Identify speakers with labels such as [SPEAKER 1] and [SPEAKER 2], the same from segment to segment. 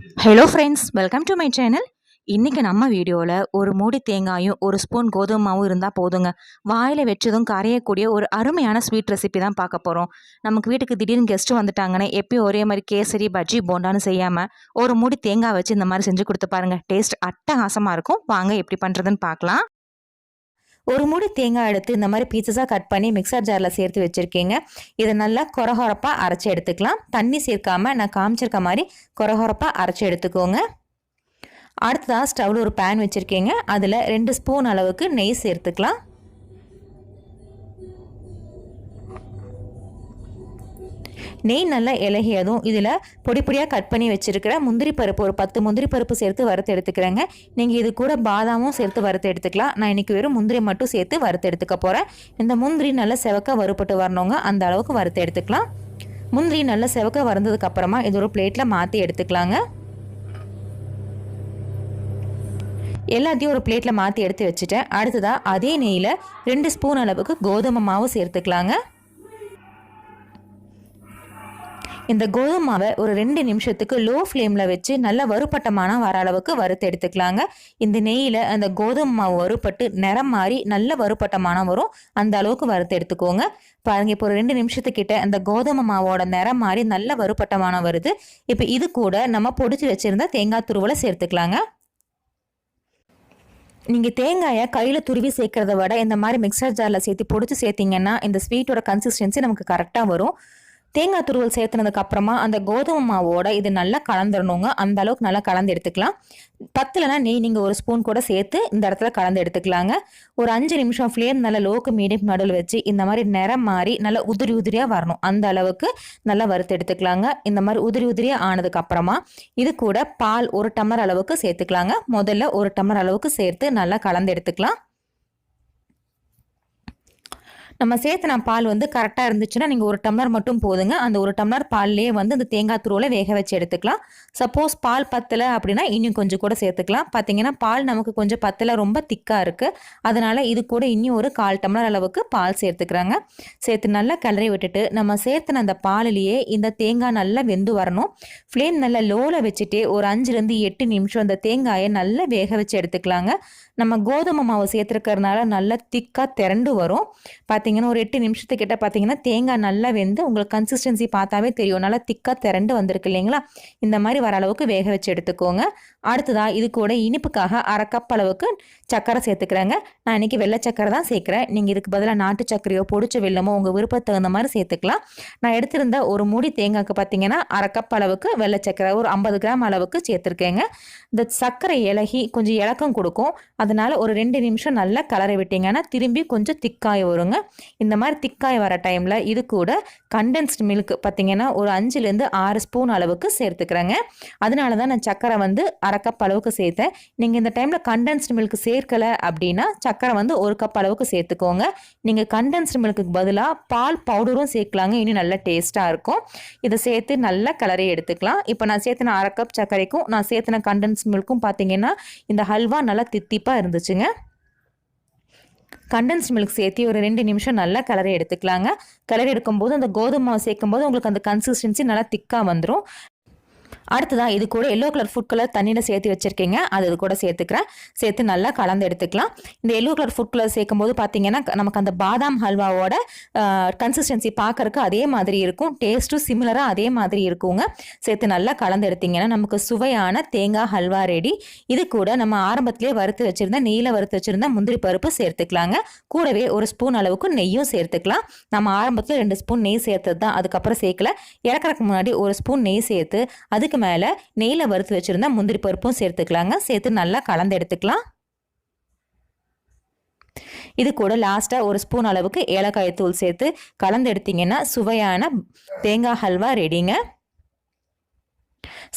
[SPEAKER 1] Hello friends welcome to my channel இன்றைக்கி நம்ம வீடியோவில் ஒரு மூடி தேங்காயும் ஒரு ஸ்பூன் கோதுமாவும் இருந்தால் போதுங்க. வாயில் வச்சதும் கரையக்கூடிய ஒரு அருமையான ஸ்வீட் ரெசிபி தான் பார்க்க போகிறோம் நமக்கு வீட்டுக்கு திடீர்னு கெஸ்ட்டு வந்துட்டாங்கன்னா எப்பயும் ஒரே மாதிரி கேசரி பஜ்ஜி போண்டான்னு செய்யாமல் ஒரு மூடி தேங்காய் வச்சு இந்த மாதிரி செஞ்சு கொடுத்து பாருங்கள் டேஸ்ட் அட்டகாசமாக இருக்கும். வாங்க எப்படி பண்ணுறதுன்னு பார்க்கலாம். ஒரு மூடி தேங்காய் எடுத்து இந்த மாதிரி பீசஸாக கட் பண்ணி மிக்சர் ஜாரில் சேர்த்து வச்சுருக்கீங்க. இதை நல்லா கொரகொரப்பாக அரைச்சி எடுத்துக்கலாம். தண்ணி சேர்க்காம நான் காமிச்சிருக்க மாதிரி கொரகொரப்பாக அரைச்சி எடுத்துக்கோங்க. அடுத்ததாக ஸ்டவ்வில் ஒரு பேன் வச்சுருக்கீங்க. அதில் ரெண்டு ஸ்பூன் அளவுக்கு நெய் சேர்த்துக்கலாம். நெய் நல்லா இலகியதும் இதில் பொடி பொடியாக கட் பண்ணி வச்சுருக்கிற முந்திரி பருப்பு ஒரு பத்து முந்திரி பருப்பு சேர்த்து வறுத்து எடுத்துக்கிறேங்க. நீங்கள் இது கூட பாதாமும் சேர்த்து வறுத்து எடுத்துக்கலாம். நான் இன்றைக்கி வெறும் முந்திரி மட்டும் சேர்த்து வறுத்து எடுத்துக்க போகிறேன் இந்த முந்திரி நல்லா செவக்க வறுப்பட்டு வரணுங்க. அந்த அளவுக்கு வறுத்து எடுத்துக்கலாம். முந்திரி நல்லா செவக்க வறந்ததுக்கப்புறமா இது ஒரு பிளேட்டில் மாற்றி எடுத்துக்கலாங்க. எல்லாத்தையும் ஒரு பிளேட்டில் மாற்றி எடுத்து வச்சுட்டேன். அடுத்ததாக அதே நெய்யில் ரெண்டு ஸ்பூன் அளவுக்கு கோதுமை மாவு சேர்த்துக்கலாங்க. இந்த கோதுமை மாவை ஒரு ரெண்டு நிமிஷத்துக்கு லோ ஃப்ளேமில் வச்சு நல்லா வறுபட்டமான வர அளவுக்கு வறுத்து எடுத்துக்கலாங்க. இந்த நெய்யில் அந்த கோதுமை மாவு வறுப்பட்டு நிறம் மாறி நல்ல வறுபட்டமான வரும். அந்த அளவுக்கு வறுத்து எடுத்துக்கோங்க. பாருங்க இப்போ ஒரு ரெண்டு நிமிஷத்துக்கிட்ட அந்த கோதுமை மாவோட நிறம் மாறி நல்ல வறுபட்டமான வருது. இப்போ இது கூட நம்ம பொடிச்சு வச்சுருந்த தேங்காய் துருவலை சேர்த்துக்கலாங்க. நீங்கள் தேங்காயை கையில் துருவி சேர்க்கறத விட இந்த மாதிரி மிக்சர் ஜாரில் சேர்த்து பொடிச்சு சேர்த்திங்கன்னா இந்த ஸ்வீட்டோட கன்சிஸ்டன்சி நமக்கு கரெக்டாக வரும். தேங்காய் துருவல் சேர்த்துனதுக்கு அப்புறமா அந்த கோதுமை மாவோட இது நல்லா கலந்துடணுங்க அந்த அளவுக்கு நல்லா கலந்து எடுத்துக்கலாம். பத்துலனா நெய் நீங்கள் ஒரு ஸ்பூன் கூட சேர்த்து இந்த இடத்துல கலந்து எடுத்துக்கலாங்க. ஒரு அஞ்சு நிமிஷம் ஃப்ளேம் நல்லா லோக்கு மீடியம் நடுவில் வச்சு இந்த மாதிரி நிறம் மாறி நல்லா உதிரி உதிரியாக வரணும். அந்த அளவுக்கு நல்லா வறுத்து எடுத்துக்கலாங்க. இந்த மாதிரி உதிரி உதிரியாக ஆனதுக்கு அப்புறமா இது கூட பால் ஒரு டம்ளர் அளவுக்கு சேர்த்துக்கலாங்க. முதல்ல ஒரு டம்ளர் அளவுக்கு சேர்த்து நல்லா கலந்து எடுத்துக்கலாம். நம்ம சேர்த்துன பால் வந்து கரெக்டாக இருந்துச்சுன்னா நீங்கள் ஒரு டம்ளர் மட்டும் போதுங்க. அந்த ஒரு டம்ளர் பால்லேயே வந்து அந்த தேங்காய் துருவில் வேக வச்சு எடுத்துக்கலாம். சப்போஸ் பால் பத்தலை அப்படின்னா இன்னும் கொஞ்சம் கூட சேர்த்துக்கலாம். பார்த்தீங்கன்னா பால் நமக்கு கொஞ்சம் பத்தலை ரொம்ப திக்காக இருக்குது அதனால் இது கூட இன்னும் ஒரு கால் டம்ளர் அளவுக்கு பால் சேர்த்துக்கிறாங்க. சேர்த்து நல்லா கிளறி விட்டுட்டு நம்ம சேர்த்துன அந்த பாலிலேயே இந்த தேங்காய் நல்லா வெந்து வரணும். ஃப்ளேம் நல்லா லோவில் வச்சுட்டு ஒரு அஞ்சுலேருந்து எட்டு நிமிஷம் அந்த தேங்காயை நல்லா வேக வச்சு எடுத்துக்கலாங்க. நம்ம கோதுமை மாவு சேர்த்துருக்கறனால நல்லா திக்காக திரண்டு வரும். பார்த்தீங்கன்னா ஒரு எட்டு நிமிஷத்துக்கிட்ட பார்த்தீங்கன்னா தேங்காய் நல்லா வெந்து உங்களுக்கு கன்சிஸ்டன்சி பார்த்தாவே தெரியும். நல்லா திக்காக திரண்டு வந்திருக்கு இல்லைங்களா? இந்த மாதிரி வர அளவுக்கு வேக வச்சு எடுத்துக்கோங்க. அடுத்ததாக இது கூட இனிப்புக்காக அரை கப் அளவுக்கு சக்கரை சேர்த்துக்கிறேங்க. நான் இன்றைக்கி வெள்ளை சக்கரை தான் சேர்க்குறேன். நீங்கள் இதுக்கு பதிலாக நாட்டு சக்கரையோ பொடிச்ச வெள்ளமோ உங்கள் விருப்பத்துக்கு தகுந்த மாதிரி சேர்த்துக்கலாம். நான் எடுத்திருந்த ஒரு மூடி தேங்காய்க்கு பார்த்தீங்கன்னா அரை கப் அளவுக்கு வெள்ளை சக்கரை ஒரு ஐம்பது கிராம் அளவுக்கு சேர்த்துருக்கேங்க. இந்த சர்க்கரை இலகி கொஞ்சம் இலக்கம் கொடுக்கும். அதனால் ஒரு ரெண்டு நிமிஷம் நல்லா கலரை விட்டிங்கன்னா திரும்பி கொஞ்சம் திக்காய் வருங்க. இந்த மாதிரி திக்காய் வர டைமில் இது கூட கண்டென்ஸ்டு மில்க் பார்த்தீங்கன்னா ஒரு அஞ்சுலேருந்து ஆறு ஸ்பூன் அளவுக்கு சேர்த்துக்கிறேங்க. அதனால தான் நான் சக்கரை வந்து அரை கப் அளவுக்கு சேர்த்தேன். நீங்கள் இந்த டைமில் கண்டென்ஸ்டு மில்க் சேர்க்கலை அப்படின்னா சக்கரை வந்து ஒரு கப் அளவுக்கு சேர்த்துக்கோங்க. நீங்கள் கண்டென்ஸ்டு மில்க்குக்கு பதிலாக பால் பவுடரும் சேர்க்கலாங்க. இன்னும் நல்லா டேஸ்ட்டாக இருக்கும். இதை சேர்த்து நல்லா கலரை எடுத்துக்கலாம். இப்போ நான் சேர்த்துன அரை கப் சர்க்கரைக்கும் நான் சேர்த்துன கண்டென்ஸ் மில்க்கும் பார்த்தீங்கன்னா இந்த ஹல்வா நல்லா தித்திப்பாக இருந்துச்சுங்க. கண்டென்ஸ்ட் மில்க் சேர்த்து ஒரு ரெண்டு நிமிஷம் நல்லா கலரை எடுத்துக்கலாங்க. கலர் எடுக்கும்போது அந்த கோதுமை மாவு சேர்க்கும்போது உங்களுக்கு அந்த கன்சிஸ்டன்சி நல்லா திக்காக வந்துடும் அடுத்ததாக இது கூட எல்லோ கலர் ஃபுட் கலர் தண்ணியில் சேர்த்து வச்சுருக்கீங்க. அது இது கூட சேர்த்துக்கிறேன். சேர்த்து நல்லா கலந்து எடுத்துக்கலாம். இந்த எல்லோ கலர் ஃபுட் கலர் சேர்க்கும் போது பார்த்தீங்கன்னா நமக்கு அந்த பாதாம் ஹல்வாவோட கன்சிஸ்டன்சி பார்க்கறக்கு அதே மாதிரி இருக்கும். டேஸ்ட்டும் சிமிலராக அதே மாதிரி இருக்குங்க. சேர்த்து நல்லா கலந்து எடுத்திங்கன்னா நமக்கு சுவையான தேங்காய் ஹல்வா ரெடி இது கூட நம்ம ஆரம்பத்திலே வறுத்து வச்சுருந்தா நெய்யில் வறுத்து வச்சுருந்தா முந்திரி பருப்பு சேர்த்துக்கலாங்க. கூடவே ஒரு ஸ்பூன் அளவுக்கு நெய்யும் சேர்த்துக்கலாம். நம்ம ஆரம்பத்தில் ரெண்டு ஸ்பூன் நெய் சேர்த்தது தான் அதுக்கப்புறம் சேர்க்கல. இறக்குறதுக்கு முன்னாடி ஒரு ஸ்பூன் நெய் சேர்த்து அதுக்கு மேலே நெய்யில் வறுத்து வச்சுருந்தா முந்திரி பருப்பும் சேர்த்துக்கலாங்க. சேர்த்து நல்லா கலந்து எடுத்துக்கலாம். இது கூட லாஸ்ட்டாக ஒரு ஸ்பூன் அளவுக்கு ஏலக்காய் தூள் சேர்த்து கலந்து எடுத்திங்கன்னா சுவையான தேங்காய் ஹல்வா ரெடிங்க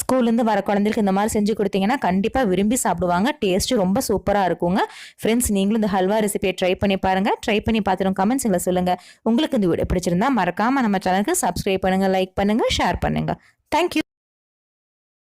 [SPEAKER 1] ஸ்கூல்லேருந்து வர குழந்தைகளுக்கு இந்த மாதிரி செஞ்சு கொடுத்தீங்கன்னா கண்டிப்பாக விரும்பி சாப்பிடுவாங்க. டேஸ்ட்டு ரொம்ப சூப்பராக இருக்குங்க. ஃப்ரெண்ட்ஸ் நீங்களும் இந்த ஹல்வா ரெசிபியை ட்ரை பண்ணி பாருங்கள் ட்ரை பண்ணி பார்த்துட்டு கமெண்ட்ஸில் சொல்லுங்கள் உங்களுக்கு இந்த வீடியோ பிடிச்சிருந்தா மறக்காமல் நம்ம சேனலுக்கு சப்ஸ்கிரைப் பண்ணுங்கள் லைக் பண்ணுங்கள் ஷேர் பண்ணுங்கள் தேங்க்யூ